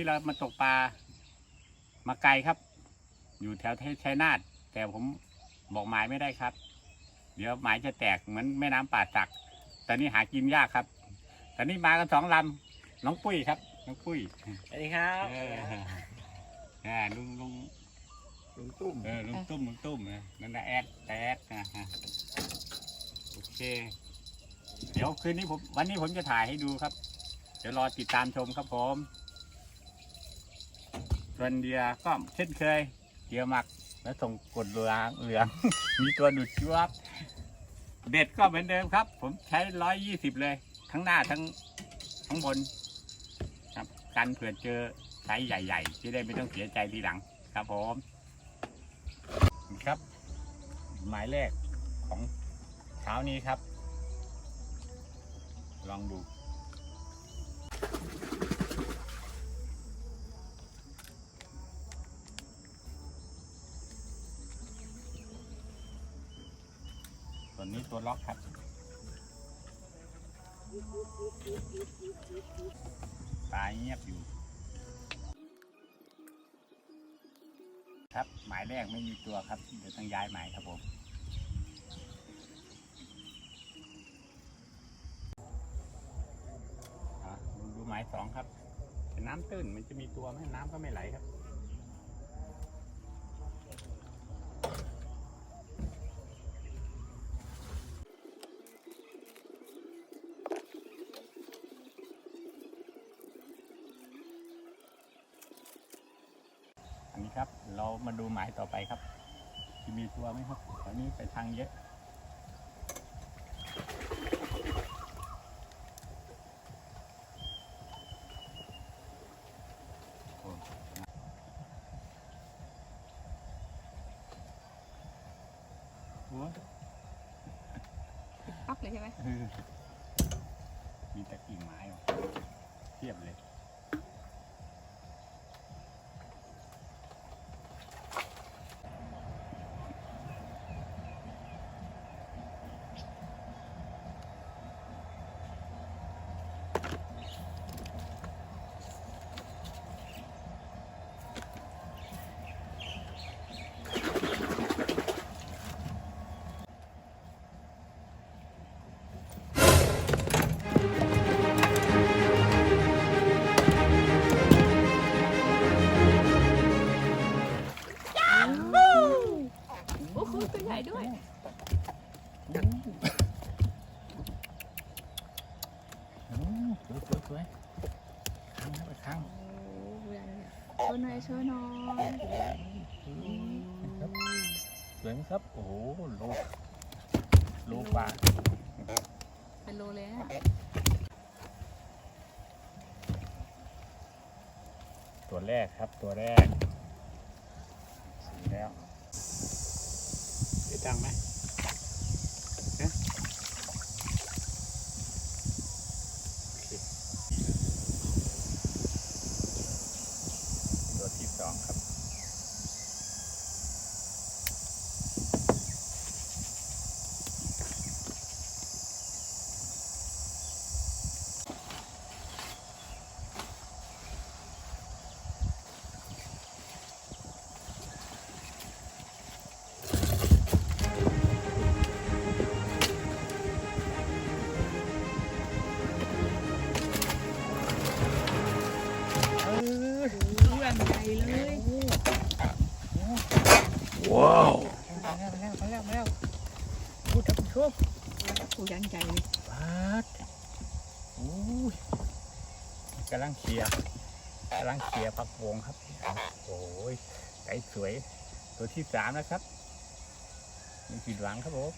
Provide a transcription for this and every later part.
นนี้เรามาตกปลามาไกลครับ อยู่แถวชัยนาทแต่ผมบอกหมายไม่ได้ครับ เดี๋ยวหมายจะแตกเหมือนแม่น้ำป่าสักตอนนี้หากินยากครับ ตอนนี้มากันสองลำน้องปุ้ยครับ น้องปุ้ยสวัสดีครับเอออ่าลุงลุงลุงตุ้มเออลุงตุ้มลุงตุ้มนะนั่นแหละแอดแต่แอดนะฮะโอเค เดี๋ยวคืนนี้ผมวันนี้ผมจะถ่ายให้ดูครับ เดี๋ยวรอติดตามชมครับผม ส่วนเดียก็เช่นเคยเดียวหมักแล้วส่งกดเหลืองเหลือง มีตัวดูดจวบเด็ดก็เหมือนเดิมครับ ผมใช้ร้อยยี่สิบเลย ทั้งหน้าทั้งทั้งบน ครับกันเผื่อเจอไซส์ใหญ่ๆจะได้ไม่ต้องเสียใจทีหลังครับผมครับ หมายแรกของเช้านี้ครับ ลองดู ตัวนี้ตัวล็อกครับ ตายเงียบอยู่ ครับหมายแรกไม่มีตัวครับ เดี๋ยวต้องย้ายหมายครับผมดูหมายสองครับ น้ำตื้นมันจะมีตัวไหมน้ำก็ไม่ไหลครับ อันนี้ครับ เรามาดูหมายต่อไปครับจะมีตัวไหมครับตอนนี้ไปทางเยอะโอ้โหปั๊บเลยใช่ไหมเออมีแต่กิ่งไม้ว่ะเทียบเลย วยสวยสวยค้างครับไปค้างโอ้โหช่วยหน่อยช่วยหน่อยครับสวยไหมครับ โอ้โหโลโลกว่าเป็นโลเลยนะตัวแรกครับตัวแรกสีแล้วเสียจังไหม ลังเคลียร์กำลังเกลียร์ผักวงครับโอ้ยไก่สวย ตัวที่สามนะครับ มีผิดหวังครับผม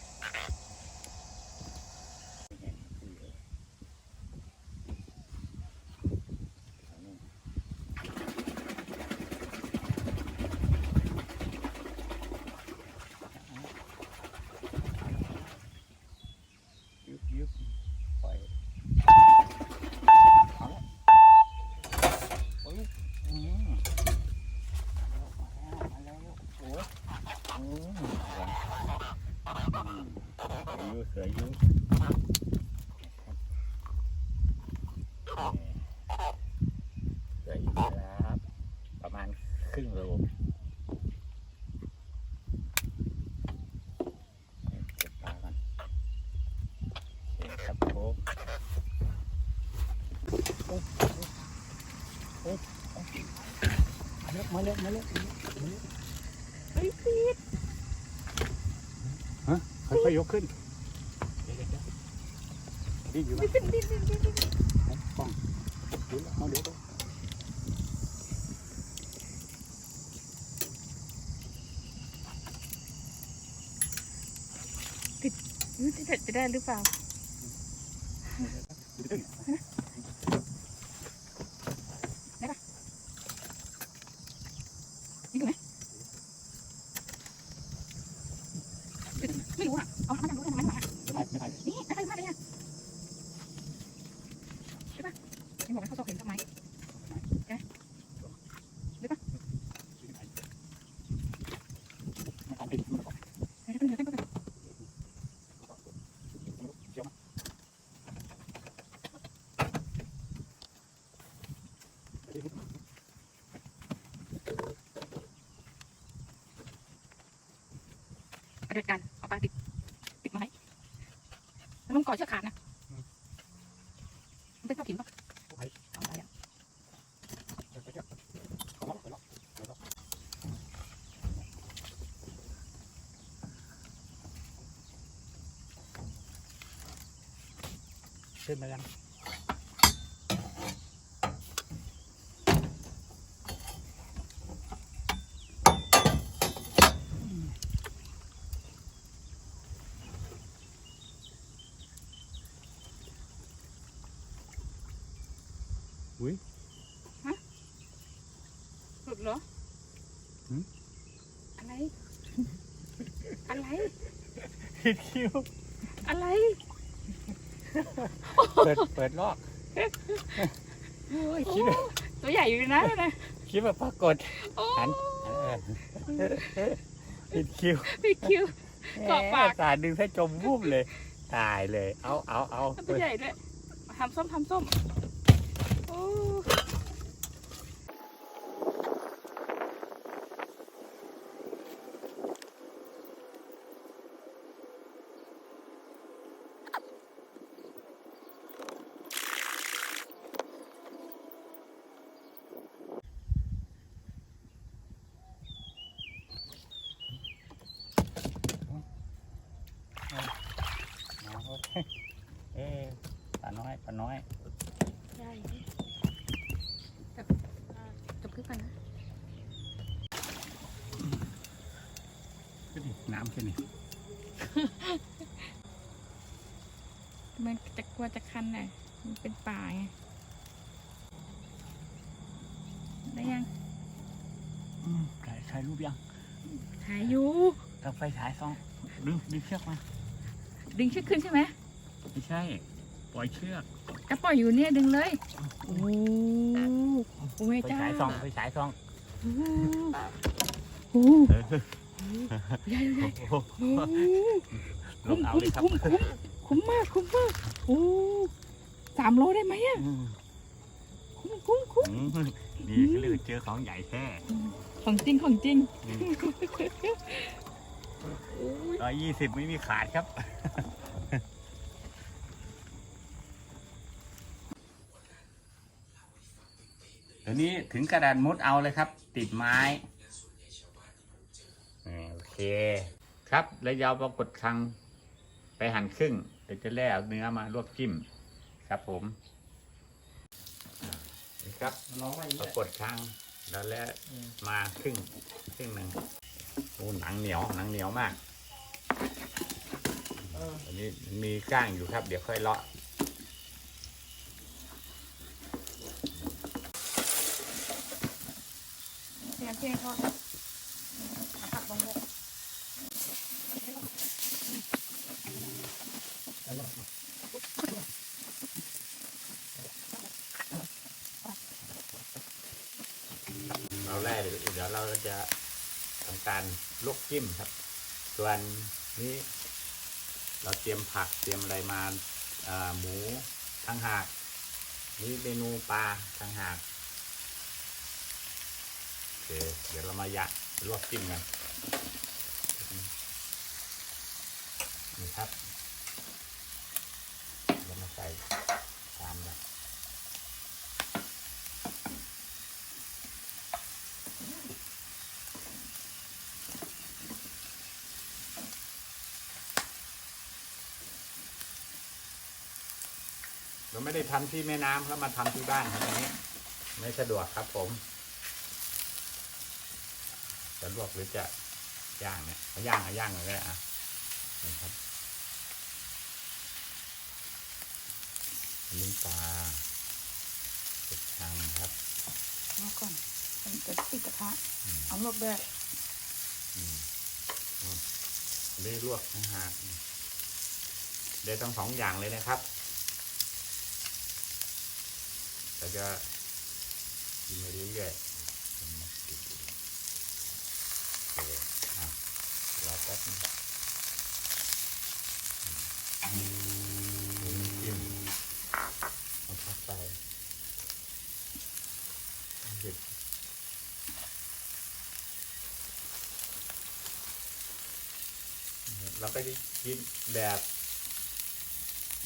มาเร็วมาเร็วไอ้ปีดฮะค่อยๆยกขึ้นดิ้นอยู่ไหมดิ้นดิ้นดิ้นดิ้ป้องดิ้นมาเดี๋ยวติดจะได้หรือเปล่า 我 看 เอาเด็ดกันเอาปลาติดติดไม้แล้วมันก่อเชือกขาดนะมันเป็นข้าวขิงปะเอาไปอะขึ้นมายัง หลุดเหรออะไร อะไร ผิดคิวอะไรเปิดเปิดลอกโอ้ยตัวใหญ่อยู่นะนะคิดว่าปรากฏโอ้หันเออผิดคิวพี่คิว เกาะปากสาดดึงให้จมวุบเลย ตายเลย เอาเอาเอาตัวใหญ่ด้วยทำส้มทำส้มโอ้เอาเอ๊ะ ปลาน้อยปลาน้อยใหญ่จับจับขึ้นกันนะ ขึ้นดิน้ำขึ้นนี่มันจะกลัวจะคันน่ะมันเป็นป่าไงได้ยังอืมถ่ายถ่ายรูปยัง ถ่ายอยู่ทำไฟฉายซองดึงดึงเชือกมา ดึงเชือกขึ้นใช่ไหมไม่ใช่ ปล่อยเชือกก็ปล่อยอยู่เนี่ยดึงเลย โอ้โหโอ้ยไฟจ้าฉายซองไฟฉายซองโอ้โหโอ้โหเออ ใหญ่ใหญ่โอ้โหโอ้โหลงเอาเลยครับ คุ้มคุ้มคุ้มมากคุ้มมากโอ้สามโลได้ไหมอะอืมคุ้มคุ้มคุ้มอืมนี่คือเรียกว่าเจอของใหญ่แท้ของจริงของจริงร้อยยี่สิบไม่มีขาดครับเดี๋ยวนี้ถึงกระดานมุดเอาเลยครับ ติดไม้อ่าโอ เค ครับแล้วยาวปรากฏครังไปหั่นครึ่งเดี๋ยวจะแล่เอาเนื้อมาลวกจิ้ม ครับผมอ่านี่ครับน้องว่าอย่างปนี้รากฏครั้งแล้วแล้วมาครึ่งครึ่งหนึ่งโอ้หนังเหนียวหนังเหนียวมากเอออันนี้มีก้างอยู่ครับ เดี๋ยวค่อยเลาะเพียงเพียงทอดเอาผักลงเลย เราแล่ เดี๋ยวเราจะทำการลวกจิ้มครับ ส่วนนี้เราเตรียมผักเตรียมอะไรมาอ่าหมูทั้งหากนี่เมนูปลาทั้งหากโอเคเดี๋ยวเรามายะลวกจิ้มกันนี่ครับเรามาใส่ตามเลย เรา ไม่ได้ทำที่แม่น้ำครับมาทำที่บ้านครับอันนี้ ไม่สะดวกครับผมจะลวกหรือจะย่างเนี่ยเอาย่างเอาย่างเลยก็ได้อะนี่ครับลิ้นปลาเป็ดทางครับเอาก่อนมันจะติดกระทะอืมเอาลวกด้วยอืมอืมอันนี้ลวกนะฮะเดี๋ยวต้องสองอย่างเลยนะครับ เราจะกินไปเรื่อยๆอืมติดอยู่โอเคอะรอแป๊บนึงอืมน้ำจิ้มเอาพักไปหยุดเราก็จะกินแบบ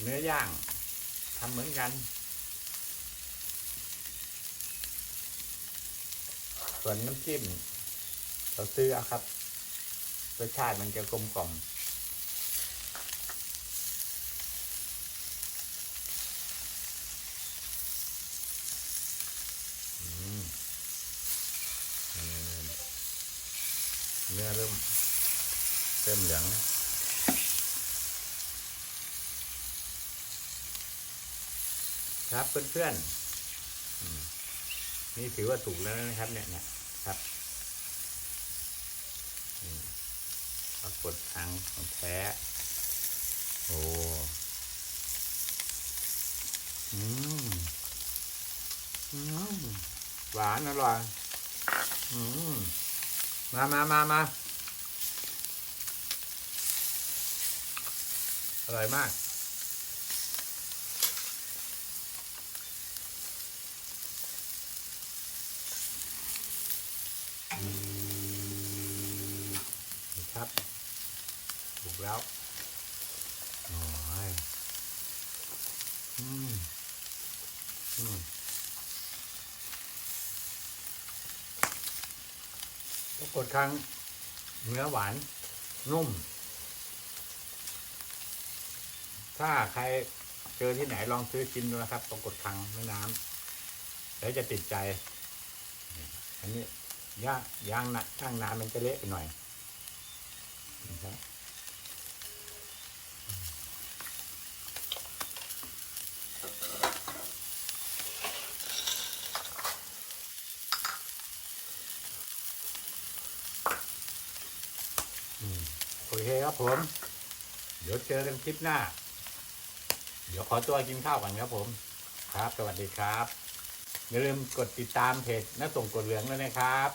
เนื้อย่างทำเหมือนกัน ส่วนน้ำจิ้มเราซื้ออาครับรสชาติมันจะกลมกล่อมนี่เนื้อเริ่มเริ่มเหลืองครับเพื่อนๆนี่ถือว่าถูกแล้วนะครับเนี่ยเนี่ย ครับปรากฏทางของแท้ โอ้อืมอืมหวานอร่อย อืม มามามามาอร่อยมาก นี่ครับ ถูกแล้ว โอ้ย อืม อืม ปรากฏครั้งเนื้อหวานนุ่ม ถ้าใครเจอที่ไหนลองซื้อกินดูนะครับ ปรากฏครั้งแม่น้ำแล้วจะติดใจ อันนี้ย่างย่างนะย่างน้ำมันจะเละไปหน่อยนะครับ โอเคครับผม เดี๋ยวเจอกันคลิปหน้า เดี๋ยวขอตัวกินข้าวก่อนครับผม ครับ สวัสดีครับ อย่าลืมกดติดตามเพจน้าส่งกดเหลืองด้วยนะครับ